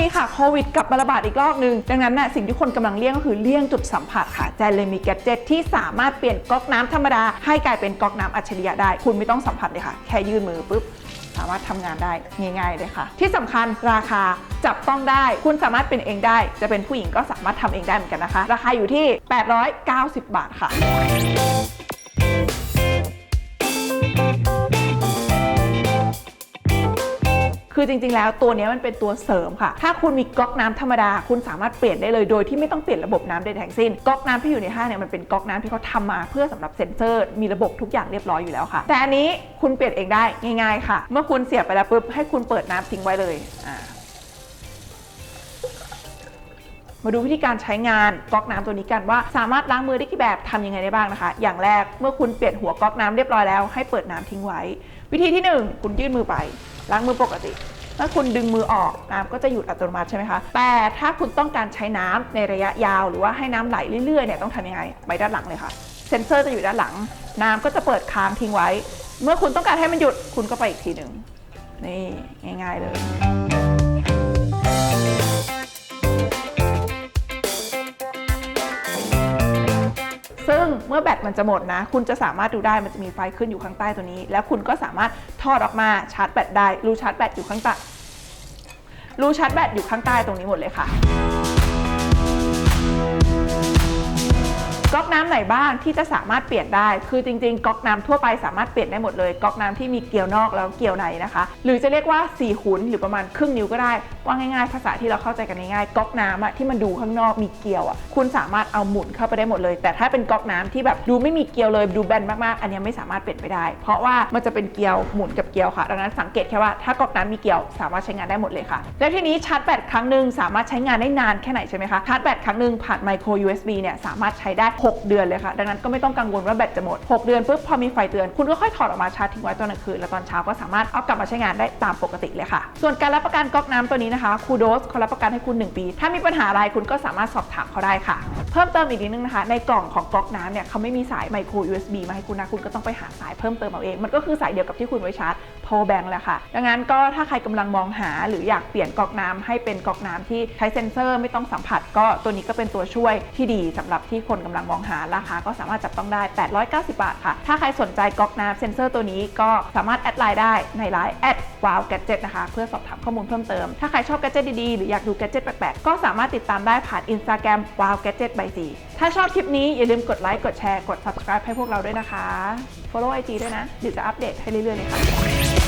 นี้ค่ะโควิดกลับมาระบาดอีกรอบนึง ดังนั้นน่ะสิ่งที่คนกำลังเลี่ยงก็คือเลี่ยงจุดสัมผัสค่ะแจนเลยมีแกดเจ็ตที่สามารถเปลี่ยนก๊อกน้ำธรรมดา ให้กลายเป็นก๊อกน้ำอัจฉริยะได้ คุณไม่ต้องสัมผัสเลยค่ะ แค่ยื่นมือปุ๊บสามารถทำงานได้ง่ายๆเลยค่ะ ที่สำคัญราคาจับต้องได้ คุณสามารถเป็นเองได้ จะเป็นผู้หญิงก็สามารถทำเองได้เหมือนกันนะคะ ราคาอยู่ที่ 890 บาทค่ะ คือจริง ๆ แล้วตัวนี้มันเป็นตัวเสริมค่ะ ถ้าคุณมีก๊อกน้ำธรรมดา คุณสามารถเปลี่ยนได้เลยโดยที่ไม่ต้องเปลี่ยนระบบน้ำใดทั้งสิ้น ก๊อกน้ำที่อยู่ในห้างเนี่ยมันเป็นก๊อกน้ำที่เขาทำมาเพื่อสำหรับเซ็นเซอร์ มีระบบทุกอย่างเรียบร้อยอยู่แล้วค่ะ แต่อันนี้คุณเปลี่ยนเองได้ง่าย ๆ ค่ะ เมื่อคุณเสียบไปแล้วปุ๊บให้คุณเปิดน้ำทิ้งไว้เลย อ่ามาดูวิธีการใช้งานก๊อกน้ำตัวนี้กันว่าสามารถล้างมือได้กี่แบบทำยังไงได้บ้างนะคะ อย่างแรกเมื่อคุณเปลี่ยนหัวก๊อกน้ำเรียบร้อยแล้วให้เปิดน้ำทิ้งไว้ วิธีที่หนึ่งคุณยื่นมือไปล้างมือปกติ เมื่อคุณดึงมือออกน้ำก็จะหยุดอัตโนมัติใช่ไหมคะ แต่ถ้าคุณต้องการใช้น้ำในระยะยาว หรือว่าให้น้ำไหลเรื่อยๆเนี่ยต้องทำยังไงไปด้านหลังเลยค่ะ เซ็นเซอร์จะอยู่ด้านหลัง น้ำก็จะเปิดค้างทิ้งไว้ เมื่อคุณต้องการให้มันหยุดคุณก็ไปอีกทีหนึ่งนี่ง่าย ๆเลย ซึ่งเมื่อแบตมันจะหมดนะ คุณจะสามารถดูได้มันจะมีไฟขึ้นอยู่ข้างใต้ตัวนี้ แล้วคุณก็สามารถถอดออกมาชาร์จแบตได้รูชาร์จแบตอยู่ข้างใต้รูชาร์จแบตอยู่ข้างใต้ตรงนี้หมดเลยค่ะ น้ำไหนบ้างที่จะสามารถเปลี่ยนได้ คือจริงๆก๊อกน้ำทั่วไปสามารถเปลี่ยนได้หมดเลยก๊อกน้ำที่มีเกลียวนอกแล้วเกลียวในนะคะ หรือจะเรียกว่า4หุนหรือประมาณครึ่งนิ้วก็ได้ว่าง่ายๆ ภาษาที่เราเข้าใจกันง่ายๆก๊อกน้ำอะที่มันดูข้างนอกมีเกลียวอะคุณสามารถเอาหมุนเข้าไปได้หมดเลย แต่ถ้าเป็นก๊อกน้ำที่แบบดูไม่มีเกลียวเลยดูแบนมากๆ อันนี้ไม่สามารถเปลี่ยนไปได้ เพราะว่ามันจะเป็นเกลียวหมุนกับเกลียวค่ะดังนั้นสังเกตแค่ว่าถ้าก๊อกน้ำมีเกลียวสามารถใช้งานได้หมดเลยค่ะ แล้วทีนี้ชาร์จแบตครั้งหนึ่งสามารถใช้งานได้นานแค่ไหนใช่ไหมคะชาร์จแบตครั้งหนึ่งผ่านไมโคร USB เนี่ยสามารถใช้ได้ 6เดือนเลยค่ะ ดังนั้นก็ไม่ต้องกังวลว่าแบตจะหมด 6 เดือนปุ๊บพอมีไฟเตือน คุณก็ค่อยถอดออกมาชาร์จทิ้งไว้ตอนกลางคืน แล้วตอนเช้าก็สามารถเอากลับมาใช้งานได้ตามปกติเลยค่ะ ส่วนการรับประกันก๊อกน้ำตัวนี้นะคะคูโดสเขารับประกันให้คุณ 1 ปี ถ้ามีปัญหาอะไรคุณก็สามารถสอบถามเขาได้ค่ะ เพิ่มเติมอีกนิดนึงนะคะ ในกล่องของก๊อกน้ำเนี่ยเขาไม่มีสายไมโคร USB มาให้คุณนะคุณก็ต้องไปหาสายเพิ่มเติมเอาเองมันก็คือสายเดียวกับที่คุณไว้ชาร์จ power bank แหละค่ะดังนั้นก็ถ้าใครกำลังมองหาหรืออยากเปลี่ยนก๊อกน้ำให้เป็นก๊อกน้ำที่ใช้เซ็นเซอร์ไม่ต้องสัมผัส ก็ตัวนี้ก็เป็นตัวช่วยที่ดีสำหรับที่คนกำลังมองหาราคาก็สามารถจับต้องได้ 890 บาทค่ะ ถ้าใครสนใจก๊อกน้ำเซ็นเซอร์ตัวนี้ก็สามารถแอดไลน์ได้ในไลน์แอด wow gadget นะคะ เพื่อสอบถามข้อมูลเพิ่มเติม ถ้าใครชอบ gadget ดีๆ หรืออยากดู gadget แปลกๆ ก็สามารถติดตามได้ผ่าน Instagram wow gadget by C ถ้าชอบคลิปนี้อย่าลืมกดไลค์กดแชร์กด subscribe ให้พวกเราด้วยนะคะ follow IG ด้วยนะเดี๋ยวจะอัปเดตให้เรื่อยๆเลยค่ะ